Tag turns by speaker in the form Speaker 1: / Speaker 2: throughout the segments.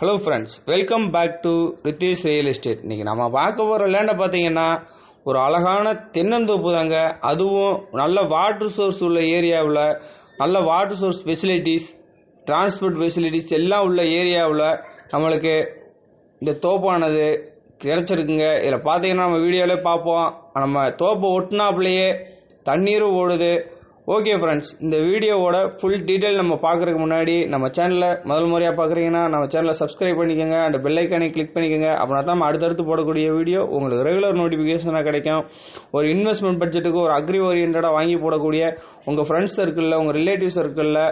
Speaker 1: Hello friends welcome back to Ritheesh real estate இன்னைக்கு நம்ம பார்க்க போகிற லேண்டை பார்த்தீங்கன்னா ஒரு அழகான தென்னந்தோப்பு தாங்க. அதுவும் நல்ல வாட்டர் சோர்ஸ் உள்ள ஏரியாவில் நல்ல water source facilities transport facilities எல்லாம் உள்ள ஏரியாவில் நம்மளுக்கு இந்த தோப்பானது கிடச்சிருக்குங்க. இதில் பார்த்தீங்கன்னா நம்ம வீடியோவிலே பார்ப்போம். நம்ம தோப்பை ஒட்டினாப்புலையே தண்ணீரும் ஓடுது. ஓகே ஃப்ரெண்ட்ஸ் இந்த வீடியோவோட ஃபுல் டீட்டெயில் நம்ம பார்க்குறதுக்கு முன்னாடி நம்ம சேனலில் முதல் முறையாக பார்க்குறீங்கன்னா நம்ம சேனலை சப்ஸ்கிரைப் பண்ணிக்கோங்க அந்த பெல்லைக்கானே கிளிக் பண்ணிக்கோங்க. அப்படின்னா தான் நம்ம அடுத்தடுத்து போடக்கூடிய வீடியோ உங்களுக்கு ரெகுலர் நோட்டிஃபிகேஷனாக கிடைக்கும். ஒரு இன்வெஸ்ட்மெண்ட் பட்ஜெட்டுக்கு ஒரு அக்ரி ஓரியன்டாக வாங்கி போடக்கூடிய உங்கள் ஃப்ரெண்ட்ஸ் சர்க்கிளில் உங்கள் ரிலேட்டிவ் சர்க்கிளில்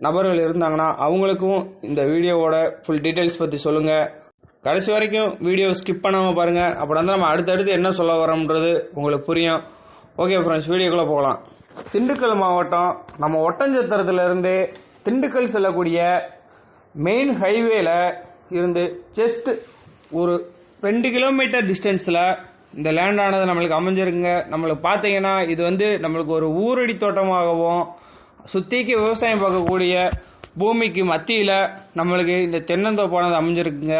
Speaker 1: நபர்கள் இருந்தாங்கன்னா அவங்களுக்கும் இந்த வீடியோவோட ஃபுல் டீட்டெயில்ஸ் பற்றி சொல்லுங்கள் கடைசி வரைக்கும் வீடியோ ஸ்கிப் பண்ணாமல் பாருங்கள் அப்படி வந்து நம்ம அடுத்தடுத்து என்ன சொல்ல வரோம்ன்றது உங்களுக்கு புரியும். ஓகே ஃப்ரெண்ட்ஸ் வீடியோக்குள்ளே போகலாம். திண்டுக்கல் மாவட்டம் நம்ம ஒட்டஞ்சத்திரத்துலேருந்து திண்டுக்கல் செல்லக்கூடிய மெயின் ஹைவேல இருந்து ஜஸ்ட் ஒரு ரெண்டு கிலோமீட்டர் டிஸ்டன்ஸில் இந்த லேண்டானது நம்மளுக்கு அமைஞ்சிருக்குங்க. நம்மளுக்கு பார்த்தீங்கன்னா இது வந்து நம்மளுக்கு ஒரு ஊரடி தோட்டமாகவும் சுத்திக்கு விவசாயம் பார்க்கக்கூடிய பூமிக்கு மத்தியில் நம்மளுக்கு இந்த தென்னந்தோப்பானது அமைஞ்சிருக்குங்க.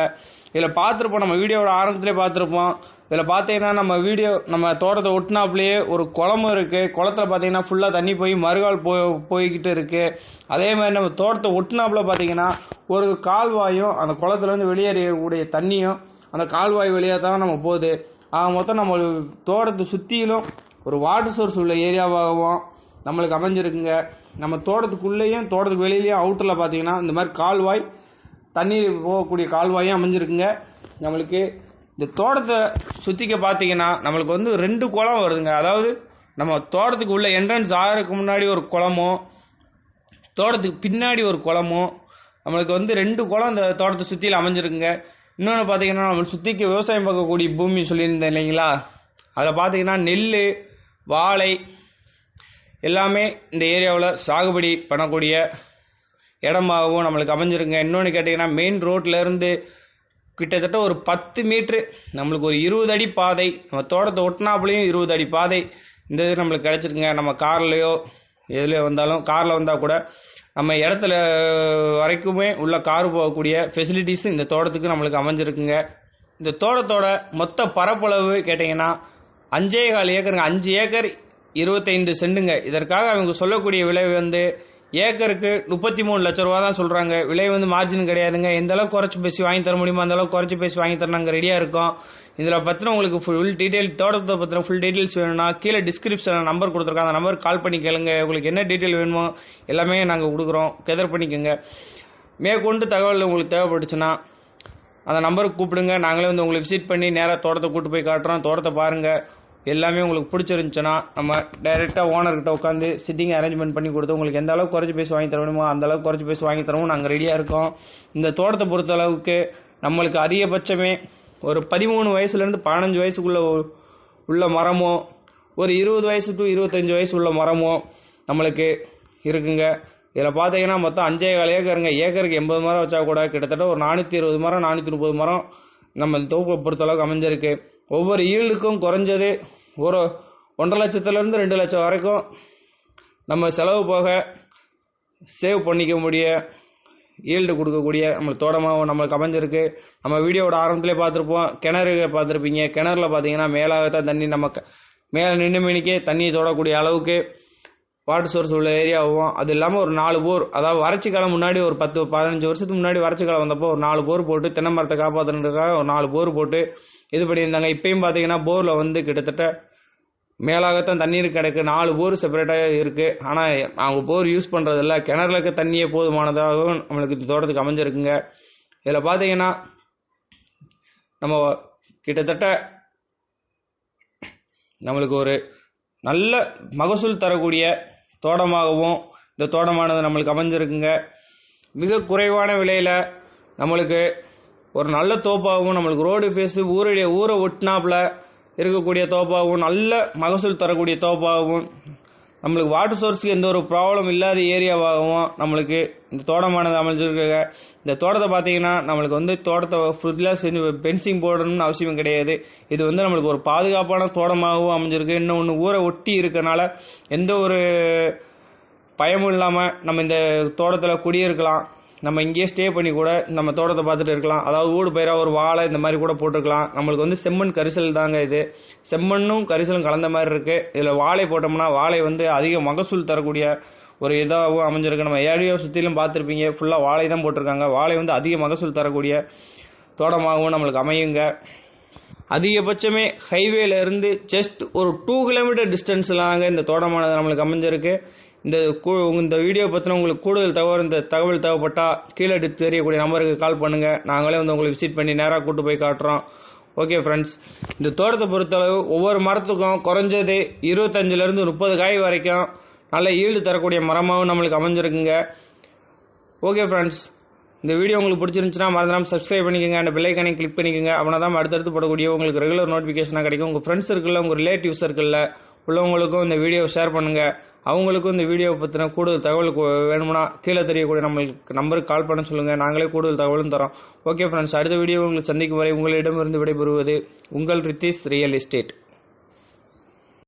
Speaker 1: இதில் பார்த்துருப்போம் நம்ம வீடியோவோட ஆரம்பத்திலே பார்த்துருப்போம். இதில் பார்த்தீங்கன்னா நம்ம வீடியோ நம்ம தோட்டத்தை ஒட்டினாப்புலேயே ஒரு குளமும் இருக்குது குளத்துல பார்த்தீங்கன்னா ஃபுல்லாக தண்ணி போய் மறுகால் போய் போய்கிட்டு இருக்குது அதே மாதிரி நம்ம தோட்டத்தை ஒட்டினாப்புல பார்த்தீங்கன்னா ஒரு கால்வாயும் அந்த குளத்துலேருந்து வெளியேறக்கூடிய தண்ணியும் அந்த கால்வாய் வழியாக தான் நம்ம போகுது. ஆக மொத்தம் நம்ம தோட்டத்தை சுற்றிலும் ஒரு வாட்டர் சோர்ஸ் உள்ள ஏரியாவாகவும் நம்மளுக்கு அமைஞ்சிருக்குங்க. நம்ம தோட்டத்துக்குள்ளேயும் தோட்டத்துக்கு வெளியிலையும் அவுட்டரில் பார்த்தீங்கன்னா இந்த மாதிரி கால்வாய் தண்ணீர் போகக்கூடிய கால்வாயும் அமைஞ்சிருக்குங்க. நம்மளுக்கு இந்த தோட்டத்தை சுற்றிக்க பார்த்தீங்கன்னா நம்மளுக்கு வந்து ரெண்டு குளம் வருதுங்க. அதாவது நம்ம தோட்டத்துக்கு உள்ள என்ட்ரன்ஸ் ஆகிறதுக்கு முன்னாடி ஒரு குளமும் தோட்டத்துக்கு பின்னாடி ஒரு குளமும் நம்மளுக்கு வந்து ரெண்டு குளம் இந்த தோட்டத்தை சுற்றியில் அமைஞ்சிருக்குங்க. இன்னொன்று பார்த்தீங்கன்னா நம்ம சுற்றிக்கு விவசாயம் பார்க்கக்கூடிய பூமி சொல்லியிருந்தேன் இல்லைங்களா? அதில் பார்த்தீங்கன்னா நெல் வாழை எல்லாமே இந்த ஏரியாவில் சாகுபடி பண்ணக்கூடிய இடமாகவும் நம்மளுக்கு அமைஞ்சிருங்க. இன்னொன்று கேட்டிங்கன்னா மெயின் ரோட்லேருந்து கிட்டத்தட்ட ஒரு பத்து மீட்ரு நம்மளுக்கு ஒரு இருபது அடி பாதை நம்ம தோட்டத்தை ஒட்டினாப்புலையும் இருபது அடி பாதை இந்த இது நம்மளுக்கு கிடச்சிருக்குங்க. நம்ம கார்லேயோ எதுலேயோ வந்தாலும் காரில் வந்தால் கூட நம்ம இடத்துல வரைக்குமே உள்ள கார் போகக்கூடிய ஃபெசிலிட்டிஸும் இந்த தோட்டத்துக்கு நம்மளுக்கு அமைஞ்சிருக்குங்க. இந்த தோட்டத்தோட மொத்த பரப்பளவு கேட்டிங்கன்னா அஞ்சே கால் ஏக்கருங்க. அஞ்சு ஏக்கர் இருபத்தைந்து செண்டுங்க. இதற்காக அவங்க சொல்லக்கூடிய விலை வந்து ஏக்கருக்கு முப்பத்தி மூணு லட்ச ரூபா தான் சொல்கிறாங்க விலை வந்து மார்ஜின் கிடையாதுங்க. எந்த அளவுக்கு குறைச்சி பேசி வாங்கி தர முடியுமோ அந்த அளவுக்கு குறைச்சி பேசி வாங்கி தர நாங்கள் ரெடியாக இருக்கோம். இதில் பற்றின உங்களுக்கு ஃபுல் டீட்டெயில் தோட்டத்தை பற்றின ஃபுல் டீட்டெயில்ஸ் வேணும்னா கீழே டிஸ்கிரிப்ஷனில் நம்பர் கொடுத்துருக்கோம் அந்த நம்பருக்கு கால் பண்ணி கேளுங்க. உங்களுக்கு என்ன டீட்டெயில் வேணுமோ எல்லாமே நாங்கள் கொடுக்குறோம். கெதர் பண்ணிக்கோங்க. மேற்கொண்டு தகவல் உங்களுக்கு தேவைப்பட்டுச்சுன்னா அந்த நம்பருக்கு கூப்பிடுங்க. நாங்களே வந்து உங்களுக்கு விசிட் பண்ணி நேராக தோட்டத்தை கூட்டு போய் காட்டுறோம். தோட்டத்தை பாருங்கள் எல்லாமே உங்களுக்கு பிடிச்சிருந்துச்சுன்னா நம்ம டைரெக்டாக ஓனர்கிட்ட உட்காந்து சிட்டிங் அரேஞ்ச்மெண்ட் பண்ணி கொடுத்து உங்களுக்கு எந்த அளவுக்கு குறைச்சி பேசி வாங்கி தரணுமோ அந்த அளவுக்கு குறைச்சி பேசி வாங்கி தரவும் நாங்கள் ரெடியாக இருக்கோம். இந்த தோட்டத்தை பொறுத்த அளவுக்கு நம்மளுக்கு அதிகபட்சமே ஒரு பதிமூணு வயசுலேருந்து பதினஞ்சு வயசுக்குள்ள உள்ள மரமோ ஒரு இருபது வயசு டு இருபத்தஞ்சி வயசு உள்ள மரமோ நம்மளுக்கு இருக்குங்க. இதில் பார்த்தீங்கன்னா மொத்தம் அஞ்சே கால் ஏக்கருங்க. ஏக்கருக்கு எண்பது மரம் வச்சா கூட கிட்டத்தட்ட ஒரு நானூற்றி இருபது மரம் நானூற்றி முப்பது மரம் நம்ம இந்த தொகுப்பை பொறுத்தளவுக்கு அமைஞ்சிருக்கு. ஒவ்வொரு ஈல்டுக்கும் குறைஞ்சது ஒரு ஒன்றரை லட்சத்துலேருந்து ரெண்டு லட்சம் வரைக்கும் நம்ம செலவு போக சேவ் பண்ணிக்க முடிய ஈல்டு கொடுக்கக்கூடிய நம்மளுக்கு தோட்டமாகவும் நம்மளுக்கு அமைஞ்சிருக்கு. நம்ம வீடியோவோட ஆரம்பத்திலே பார்த்துருப்போம். கிணறு பார்த்துருப்பீங்க. கிணறுல பார்த்தீங்கன்னா தான் தண்ணி நம்ம மேலே நின்று மினிக்கே தண்ணி தொடக்கூடிய அளவுக்கு வாட்டர் சோர்ஸ் உள்ள ஏரியாவும் அது இல்லாமல் ஒரு நாலு போர் அதாவது வறட்சி காலம் முன்னாடி ஒரு பத்து பதினஞ்சு வருஷத்துக்கு முன்னாடி வறட்சி காலம் வந்தப்போ ஒரு நாலு போர் போட்டு தென்னை மரத்தை காப்பாற்றுறதுக்காக ஒரு நாலு போர் போட்டு இது பண்ணியிருந்தாங்க. இப்பயும் பார்த்தீங்கன்னா போரில் வந்து கிட்டத்தட்ட மேலாகத்தான் தண்ணீர் கிடக்கு. நாலு போர் செப்பரேட்டாக இருக்குது ஆனால் அவங்க போர் யூஸ் பண்ணுறதில்ல கிணறுல இருக்க தண்ணியே போதுமானதாகவும் நம்மளுக்கு இந்த தோட்டத்துக்கு அமைஞ்சிருக்குங்க. இதில் பார்த்தீங்கன்னா நம்ம கிட்டத்தட்ட நம்மளுக்கு ஒரு நல்ல மகசூல் தரக்கூடிய தோட்டமாகவும் இந்த தோட்டமானது நம்மளுக்கு அமைஞ்சிருக்குங்க. மிக குறைவான விலையில் நம்மளுக்கு ஒரு நல்ல தோப்பாகவும் நம்மளுக்கு ரோடு ஃபேஸு ஊருடைய ஊரை ஒட்டினாப்புல இருக்கக்கூடிய தோப்பாகவும் நல்ல மகசூல் தரக்கூடிய தோப்பாகவும் நம்மளுக்கு வாட்டர் சோர்ஸுக்கு எந்த ஒரு ப்ராப்ளம் இல்லாத ஏரியாவாகவும் நம்மளுக்கு இந்த தோட்டமானது அமைஞ்சிருக்காங்க. இந்த தோட்டத்தை பார்த்தீங்கன்னா நம்மளுக்கு வந்து தோட்டத்தை ஃபுல்லாக செஞ்சு பென்சிங் போடணும்னு அவசியம் கிடையாது. இது வந்து நம்மளுக்கு ஒரு பாதுகாப்பான தோட்டமாகவும் அமைஞ்சிருக்கு. இன்னொன்று ஊரை ஒட்டி இருக்கனால எந்த ஒரு பயமும் இல்லாமல் நம்ம இந்த தோட்டத்தில் குடியிருக்கலாம். நம்ம இங்கேயே ஸ்டே பண்ணி கூட நம்ம தோட்டத்தை பார்த்துட்டு இருக்கலாம். அதாவது ஊடு பயிராக ஒரு வாழை இந்த மாதிரி கூட போட்டிருக்கலாம். நம்மளுக்கு வந்து செம்மண் கரிசல் தாங்க இது. செம்மண்ணும் கரிசலும் கலந்த மாதிரி இருக்குது இதில் வாழை போட்டோம்னா வாழை வந்து அதிக மகசூல் தரக்கூடிய ஒரு இதாகவும் அமைஞ்சிருக்கு. நம்ம ஏரியா சுற்றிலும் பார்த்துருப்பீங்க. ஃபுல்லாக வாழை தான் போட்டிருக்காங்க. வாழை வந்து அதிக மகசூல் தரக்கூடிய தோட்டமாகவும் நம்மளுக்கு அமையுங்க. அதிகபட்சமே ஹைவேலேருந்து ஜஸ்ட் ஒரு டூ கிலோமீட்டர் டிஸ்டன்ஸ்லாங்க இந்த தோட்டமானது நம்மளுக்கு அமைஞ்சிருக்கு. இந்த கூ- இந்த வீடியோ பற்றின உங்களுக்கு கூடுதல் தகவல் இந்த தகவல் தேவைப்பட்டால் கீழே எடுத்து தெரியக்கூடிய நம்பருக்கு கால் பண்ணுங்கள் நாங்களே வந்து உங்களுக்கு விசிட் பண்ணி நேராக கூட்டு போய் காட்டுறோம். ஓகே ஃப்ரெண்ட்ஸ் இந்த தோட்டத்தை பொறுத்தளவு ஒவ்வொரு மரத்துக்கும் குறைஞ்சது இருபத்தஞ்சிலேருந்து முப்பது காய் வரைக்கும் நல்ல ஈல்டு தரக்கூடிய மரமாகவும் நம்மளுக்கு அமைஞ்சிருக்குங்க. ஓகே ஃப்ரெண்ட்ஸ் இந்த வீடியோ உங்களுக்கு பிடிச்சிருந்துச்சுன்னா மறந்துடாமல் சப்ஸ்கிரைப் பண்ணிக்கோங்க. அந்த பிள்ளைக்கானே கிளிக் பண்ணிக்கோங்க. அப்படின்னா தான் அடுத்தடுத்து போடக்கூடிய உங்களுக்கு ரெகுலர் நோட்டிஃபிகேஷனாக கிடைக்கும். உங்கள் ஃப்ரெண்ட்ஸ் சர்க்கிளில் உங்கள் ரிலேட்டிவ் சர்க்கிளில் உள்ளவங்களுக்கும் இந்த வீடியோவை ஷேர் பண்ணுங்கள் அவங்களுக்கும் இந்த வீடியோவை பற்றின கூடுதல் தகவல் வேணும்னா கீழே தெரியக்கூடிய நம்மளுக்கு நம்பருக்கு கால் பண்ண சொல்லுங்கள் நாங்களே கூடுதல் தகவலும் தரோம். ஓகே ஃப்ரெண்ட்ஸ் அடுத்த வீடியோ உங்களுக்கு சந்திக்கும் வரை உங்களிடமிருந்து விடைபெறுவது உங்கள் ரித்தீஷ் ரியல் எஸ்டேட்